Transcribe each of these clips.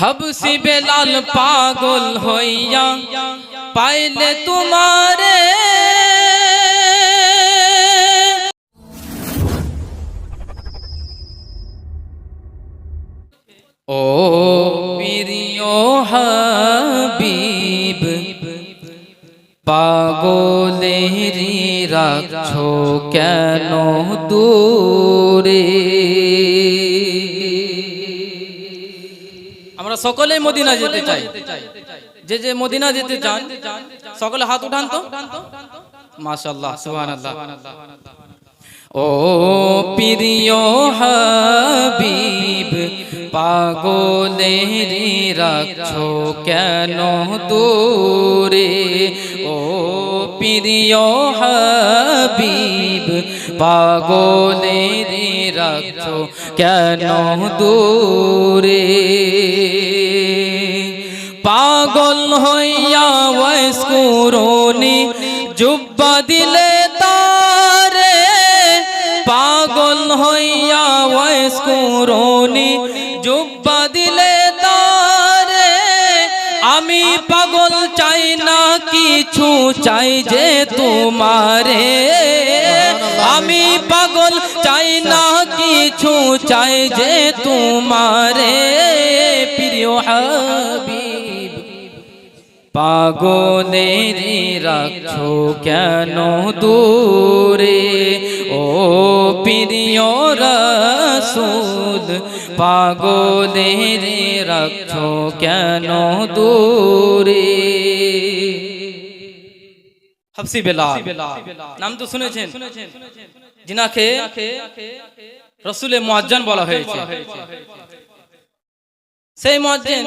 হবসি বেলাল পাগল হইয়া পাইলে তোমারে। ও প্রিয় হাবিব পাগলেরি রাখছো কেন দূরে? সকলে মদিনা যেতে চাই যে যে মদিনা যেতে চান সকলে হাত উঠান তো। মাশাল্লাহ সুবহানাল্লাহ। ও প্রিয় হাবিব পাগলেরি রাখছো কেন দূরে? ও প্রিয় হাবিব পাগলেরি রাখছো কেন দূরে? পাগল হইয়া বয়স করুনি জুব্বা দিলে তারে। পাগল হইয়া বয়স করুনি জুব্বা দিলে তারে। আমি কিছু চাই যে তোমারে। আমি পাগল চাই না কিছু চাই যে তোমারে। প্রিয় হাবিব, পাগলেরি রাখছো কেন দূরে? ও প্রিয় রসুল, পাগলেরি রাখছো কেন দূরে? হাফসি বেলা নাম তো শুনেছেন? জিনাকে রসুলে মুয়াজ্জান বলা হয়েছে। সেই মজ্জেন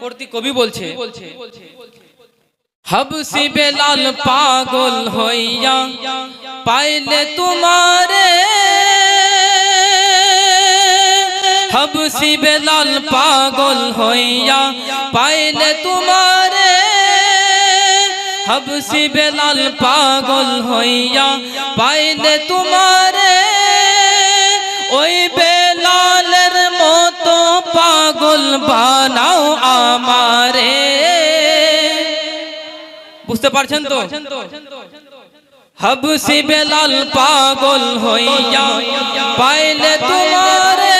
কর্তি কবি বলছে হবসি বেলাল পাগল হইয়া পাইলে তোমারে। হবসি বেলাল পাগল হইয়া পাইলে তোমারে। হবসি বেলাল পাগল হইয়া পাইলে তোমারে। ওই বেলালের মতো পাগল বানাও আমারে। বুঝতে পারছেন তো? হবসি বেলাল পাগল হইয়া পাইলে তোমারে।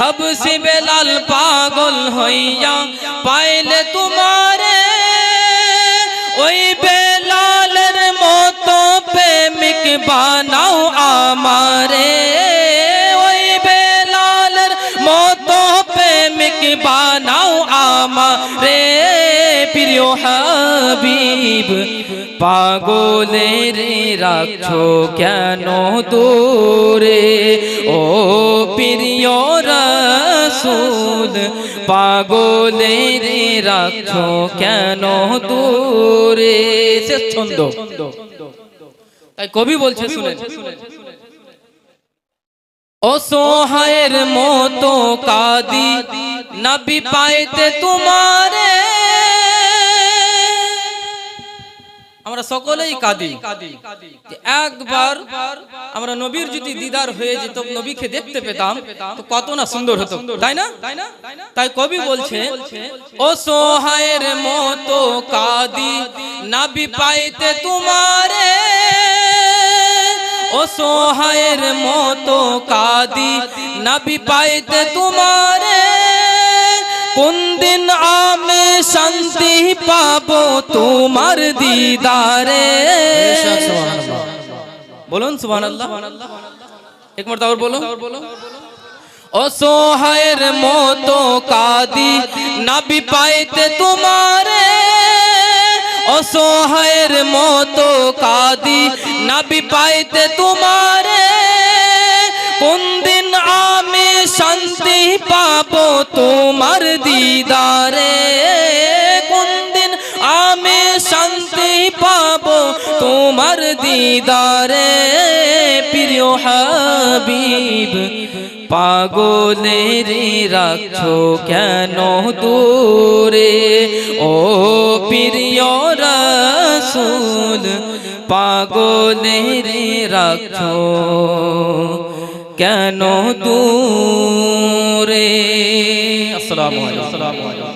হবসি বেলাল পাগল হইয়া পাইলে তোমারে প্রেমিক বানাও আমারে। ওই বেলালের মতো প্রেমিক বানাও আমারে। প্রিয় হাবিব, পাগলের রাখছো কেন দূরে? ও প্রিয় রসুল, পাগলের রাখছো কেন দূরে? শেষ ছন্দ। তাই কবি বলছে শুনে অসহায়ের মতো কাদি নবী পাইতে তোমারে। আমরা সকলেই কাঁদি। একবার আমরা নবীর যদি দিদার হয়ে যেত নবীকে দেখতে পেতাম তো কত না সুন্দর হতো তাই না? তাই কবি বলছে ও সোহায়ের মতো কাদি নাবি পাইতে তোমারে। ও সোহায়ের মতো কাদি। নাবি পাইতে তোমারে কোন দিন আমি শান্তি পাবো তোমার দিদারে? বলুন সুবহান আল্লাহ এক মরতা আর বলো অসহায়ের মতো কাদি। নাবি পাইতে তোমারে অসহায়ের মতো কাদি। নাবি পাইতে তোমারে। কোন দিন আমি শান্তি পাবো তোমার দিদারে? কোন দিন আমি শান্তি পাবো তোমার দিদারে? প্রিয় হাবিব, পাগলের রাখছো কেন দূরে? ও প্রিয় রসুল পাগলের রাখো। কেন দূরে? আসসালামু আলাইকুম।